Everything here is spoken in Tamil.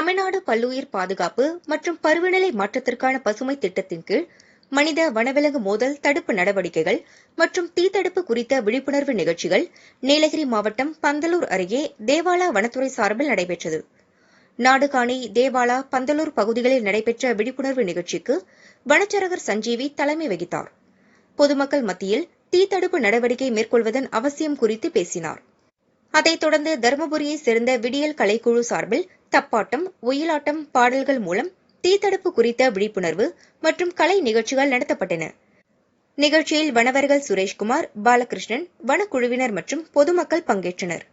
தமிழ்நாடு பல்லுயிர் பாதுகாப்பு மற்றும் பருவநிலை மாற்றத்திற்கான பசுமை திட்டத்தின் கீழ் மனித வனவிலங்கு மோதல் தடுப்பு நடவடிக்கைகள் மற்றும் தீத்தடுப்பு குறித்த விழிப்புணர்வு நிகழ்ச்சிகள் நீலகிரி மாவட்டம் பந்தலூர் அருகே தேவாலா வனத்துறை சார்பில் நடைபெற்றது. நாடுகாணி தேவாலா பந்தலூர் பகுதிகளில் நடைபெற்ற விழிப்புணர்வு நிகழ்ச்சிக்கு வனச்சரகர் சஞ்சீவி தலைமை வகித்தார். பொதுமக்கள் மத்தியில் தீத்தடுப்பு நடவடிக்கை மேற்கொள்வதன் அவசியம் குறித்து பேசினார். அதைத் தொடர்ந்து தருமபுரியைச் சேர்ந்த விடியல் கலைக்குழு சார்பில் தப்பாட்டம் ஒயிலாட்டம் பாடல்கள் மூலம் தீத்தடுப்பு குறித்த விழிப்புணர்வு மற்றும் கலை நிகழ்ச்சிகள் நடத்தப்பட்டன. நிகழ்ச்சியில் வனவர்கள் சுரேஷ்குமார் பாலகிருஷ்ணன் வனக்குழுவினர் மற்றும் பொதுமக்கள் பங்கேற்றனர்.